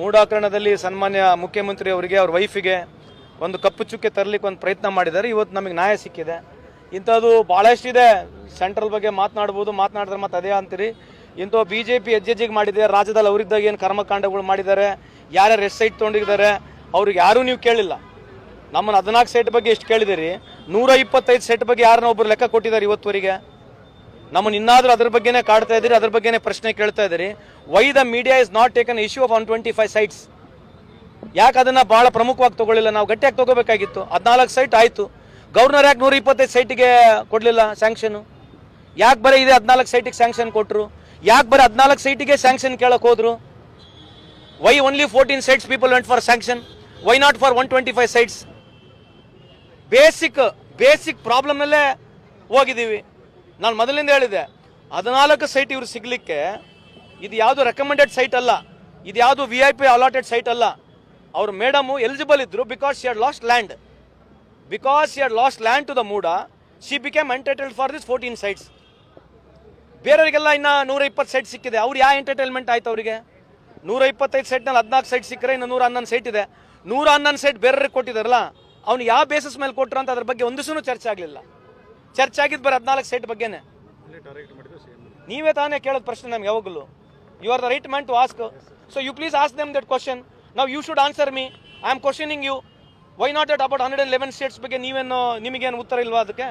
ಮೂಡಾಕರಣದಲ್ಲಿ ಸನ್ಮಾನ್ಯ ಮುಖ್ಯಮಂತ್ರಿ ಅವರಿಗೆ, ಅವ್ರ ವೈಫಿಗೆ ಒಂದು ಕಪ್ಪು ಚುಕ್ಕೆ ತರಲಿಕ್ಕೆ ಒಂದು ಪ್ರಯತ್ನ ಮಾಡಿದ್ದಾರೆ. ಇವತ್ತು ನಮಗೆ ನ್ಯಾಯ ಸಿಕ್ಕಿದೆ. ಇಂಥದ್ದು ಭಾಳಷ್ಟಿದೆ ಸೆಂಟ್ರಲ್ ಬಗ್ಗೆ ಮಾತನಾಡ್ಬೋದು. ಮಾತನಾಡಿದ್ರೆ ಮತ್ತೆ ಅದೇ ಅಂತೀರಿ. ಇಂಥ ಬಿ ಜೆ ಪಿ ಹೆಜ್ಜೆಜ್ಜೆಗೆ ಮಾಡಿದೆ. ರಾಜ್ಯದಲ್ಲಿ ಅವರಿದ್ದಾಗ ಏನು ಕರ್ಮಕಾಂಡಗಳು ಮಾಡಿದ್ದಾರೆ. ಯಾರ್ಯಾರು ಎಷ್ಟು ಸೈಟ್ ತೊಗೊಂಡಿದ್ದಾರೆ. ಅವ್ರಿಗೆ ಯಾರೂ ನೀವು ಕೇಳಿಲ್ಲ. ನಮ್ಮನ್ನು ಹದಿನಾಲ್ಕು ಸೈಟ್ ಬಗ್ಗೆ ಎಷ್ಟು ಕೇಳಿದಿರಿ ನೂರ ಇಪ್ಪತ್ತೈದು ಸೈಟ್ ಬಗ್ಗೆ ಯಾರನ್ನ ಒಬ್ಬರು ಲೆಕ್ಕ ಕೊಟ್ಟಿದ್ದಾರೆ ಇವತ್ತುವರೆಗೆ? ನಮ್ಮನ್ನು ಇನ್ನಾದರೂ ಅದ್ರ ಬಗ್ಗೆನೇ ಕಾಡ್ತಾ ಇದ್ದೀರಿ, ಅದ್ರ ಬಗ್ಗೆನೇ ಪ್ರಶ್ನೆ ಕೇಳ್ತಾ ಇದ್ದೀರಿ. Why the media is not taken issue of one twenty five sites ಯಾಕೆ ಅದನ್ನ ಬಹಳ ಪ್ರಮುಖವಾಗಿ ತಗೊಳ್ಳಿಲ್ಲ? ನಾವು ಗಟ್ಟಿಯಾಗಿ ತಗೋಬೇಕಾಗಿತ್ತು. ಹದಿನಾಲ್ಕು ಸೈಟ್ ಆಯಿತು. ಗವರ್ನರ್ ಯಾಕೆ ನೂರ ಇಪ್ಪತ್ತೈದು ಸೈಟಿಗೆ ಕೊಡಲಿಲ್ಲ ಸ್ಯಾಂಕ್ಷನ್ ಯಾಕೆ ಬರೀ ಇದೆ ಹದಿನಾಲ್ಕು ಸೈಟಿಗೆ ಸ್ಯಾಂಕ್ಷನ್ ಕೊಟ್ಟರು ಯಾಕೆ ಬರೀ ಹದಿನಾಲ್ಕು ಸೈಟಿಗೆ ಸ್ಯಾಂಕ್ಷನ್ ಕೇಳಕ್ ಹೋದರು? Why only fourteen sites people went for sanction why not for one twenty five sites basic basic ಪ್ರಾಬ್ಲಮ್ನಲ್ಲೇ ಹೋಗಿದ್ದೀವಿ. ನಾನು ಮೊದಲಿಂದ ಹೇಳಿದೆ ಹದಿನಾಲ್ಕು ಸೈಟ್ ಇವರು ಸಿಗಲಿಕ್ಕೆ ಇದು ಯಾವುದು ರೆಕಮೆಂಡೆಡ್ ಸೈಟ್ ಅಲ್ಲ, ಇದು ಯಾವುದು V I P allotted site ಅಲ್ಲ. ಅವರು ಮೇಡಮು ಎಲಿಜಿಬಲ್ ಇದ್ರು because she had lost land because she had lost land to the MUDA she became entitled for this fourteen sites ಬೇರೆಯವರಿಗೆಲ್ಲ ಇನ್ನು ನೂರ ಇಪ್ಪತ್ತು ಸೈಟ್ ಸಿಕ್ಕಿದೆ. ಅವ್ರು ಯಾವ ಎಂಟರ್ಟೈನ್ಮೆಂಟ್ ಆಯ್ತು ಅವರಿಗೆ? ನೂರ ಇಪ್ಪತ್ತೈದು ಸೈಟ್ನಲ್ಲಿ ಹದಿನಾಲ್ಕು ಸೈಟ್ ಸಿಕ್ಕರೆ ಇನ್ನು ನೂರ ಹನ್ನೊಂದು ಸೈಟ್ ಇದೆ. ನೂರ ಹನ್ನೊಂದು ಸೈಟ್ ಬೇರೆಯವ್ರಿಗೆ ಕೊಟ್ಟಿದಾರಲ್ಲ ಅವ್ನು ಯಾವ ಬೇಸಿಸ್ ಮೇಲೆ ಕೊಟ್ಟರು ಅಂತ ಅದ್ರ ಬಗ್ಗೆ ಒಂದಿಸೂ ಚರ್ಚೆ ಆಗಲಿಲ್ಲ. ಚರ್ಚೆ ಆಗಿದ್ದು ಬರೀ ಹದಿನಾಲ್ಕು ಸೈಟ್ ಬಗ್ಗೆನೆ. ನೀವೇ ತಾನೇ ಕೇಳೋದು ಪ್ರಶ್ನೆ ನಮ್ಗೆ ಯಾವಾಗಲೂ. You are the right man to ask so you please ask them that question ನಾವು you should answer me I am questioning you why not that about hundred and eleven states ಬಗ್ಗೆ ನೀವೇನು ನಿಮಗೇನು ಉತ್ತರ ಇಲ್ವಾ ಅದಕ್ಕೆ?